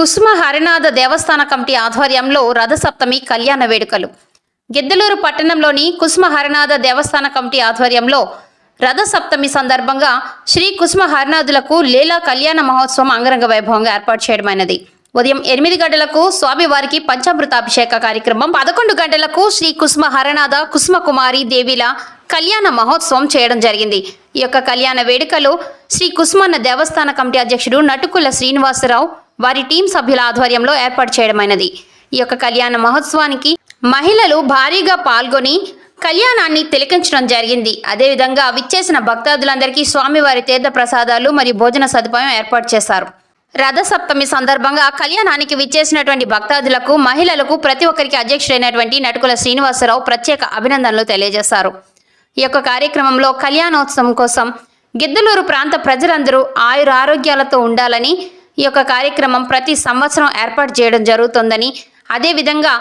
కుసుమ హరినాథ దేవస్థాన కమిటీ ఆధ్వర్యంలో రథసప్తమి కళ్యాణ వేడుకలు. గిద్దలూరు పట్టణంలోని కుసుమ హరినాథ దేవస్థాన కమిటీ ఆధ్వర్యంలో రథసప్తమి సందర్భంగా శ్రీ కుసుమ హరినాథులకు లీలా కళ్యాణ మహోత్సవం అంగరంగ వైభవంగా ఏర్పాటు చేయడమైనది. ఉదయం ఎనిమిది గంటలకు స్వామివారికి పంచామృతాభిషేక కార్యక్రమం పదకొండు గంటలకు శ్రీ కుసుమ హరనాథ కుసుమ కుమారి దేవిల కళ్యాణ మహోత్సవం చేయడం జరిగింది. ఈ యొక్క కళ్యాణ వేడుకలు శ్రీ కుసుమన్న దేవస్థాన కమిటీ అధ్యక్షుడు నటుకుల శ్రీనివాసరావు వారి టీం సభ్యుల ఆధ్వర్యంలో ఏర్పాటు చేయడమైనది. ఈ యొక్క కళ్యాణ మహోత్సవానికి మహిళలు భారీగా పాల్గొని కళ్యాణాన్ని తిలకించడం జరిగింది. అదేవిధంగా విచ్చేసిన భక్తాదులందరికీ స్వామివారి తీర్థ ప్రసాదాలు మరియు భోజన సదుపాయం ఏర్పాటు చేశారు. రథసప్తమి సందర్భంగా కళ్యాణానికి విచ్చేసినటువంటి భక్తాదులకు మహిళలకు ప్రతి ఒక్కరికి అధ్యక్షుడైనటువంటి నటుకుల శ్రీనివాసరావు ప్రత్యేక అభినందనలు తెలియజేశారు. ఈ యొక్క కార్యక్రమంలో కళ్యాణోత్సవం కోసం గిద్దలూరు ప్రాంత ప్రజలందరూ ఆయుర ఆరోగ్యాలతో ఉండాలని ఈ యొక్క కార్యక్రమం ప్రతి సంవత్సరం ఏర్పాటు చేయడం జరుగుతుందని అదేవిధంగా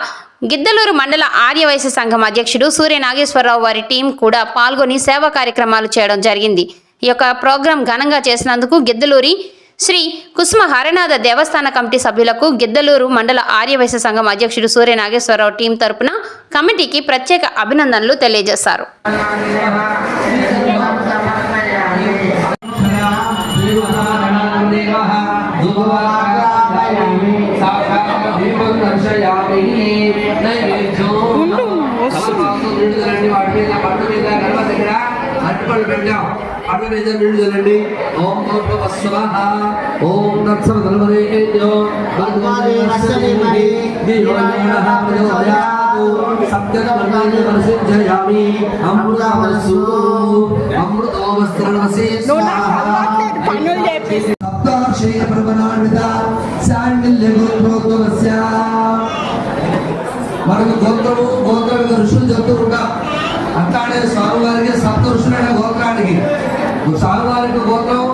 గిద్దలూరు మండల ఆర్యవైశ్య సంఘం అధ్యక్షుడు సూర్య నాగేశ్వరరావు వారి టీం కూడా పాల్గొని సేవా కార్యక్రమాలు చేయడం జరిగింది. ఈ యొక్క ప్రోగ్రాం ఘనంగా చేసినందుకు గిద్దలూరి శ్రీ కుసుమ హరనాథ దేవస్థాన కమిటీ సభ్యులకు గిద్దలూరు మండల ఆర్యవైశ్య సంఘం అధ్యక్షుడు సూర్య నాగేశ్వరరావు టీం తరపున కమిటీకి ప్రత్యేక అభినందనలు తెలియజేశారు. మీద పరిసిద్ధయామి పనులు చేపిస్తా సప్తాక్షయ ప్రవణాన్విత శాండిల్య గోత్రోద్భవస్య మనకు గోత్రము గోత్రం మీద ఋషులు చెప్తుంటా అట్లానే స్వామివారికి సప్త ఋషులైన గోత్రానికి స్వామివారికి గోత్రం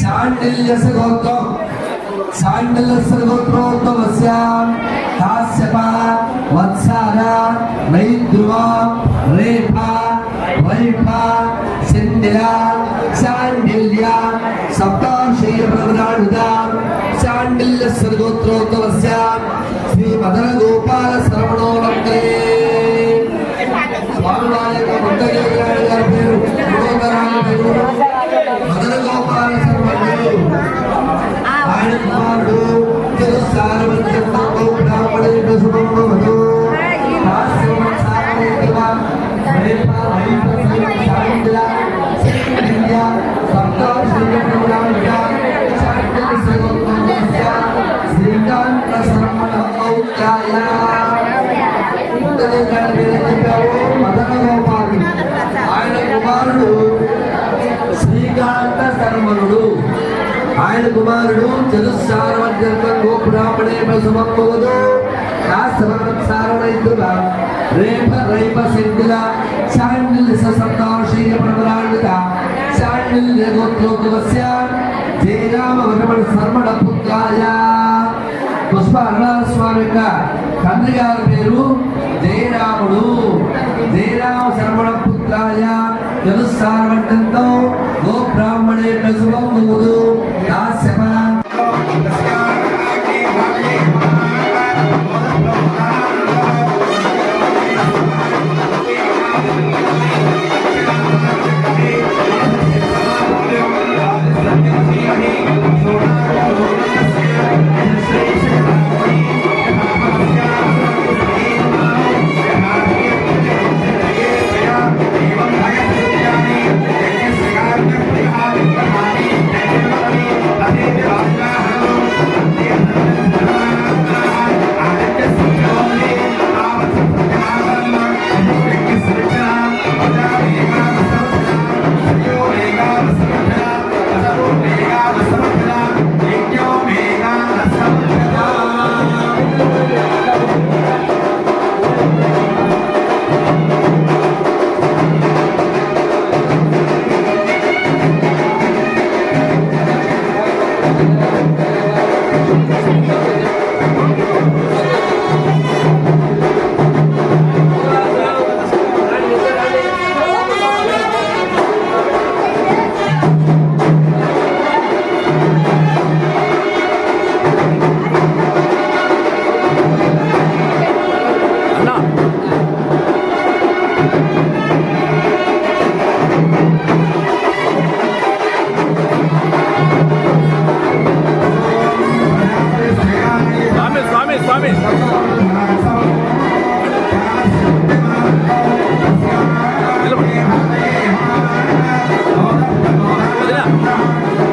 శాండిల్యస గోత్రం శాండిల్యస గోత్రోద్భవస్య కాశ్యప వత్సార నైద్రువా ఆయన కుమారుడు చతుస్సారవర్జంతం గోపురామణే పశుమమ్మవదు శాస్త్రసారణైతుల రేప రైప సిద్ధిల శాండిల్ సప్తాశీల ప్రబలాన్విత శాండిల్య గోత్రోద్భవస్య జయరామ వరమణ శర్మణ పుత్రాయ. పుష్ప అరుణాథ స్వామి యొక్క తండ్రి గారి పేరు జయరాముడు. జయరామ శర్మణ పుత్రాయ. వ్యవస్థానవర్గంతో గో బ్రాహ్మణే ప్రశుభం దాస్యప Swami, Swami. Hello. Hello.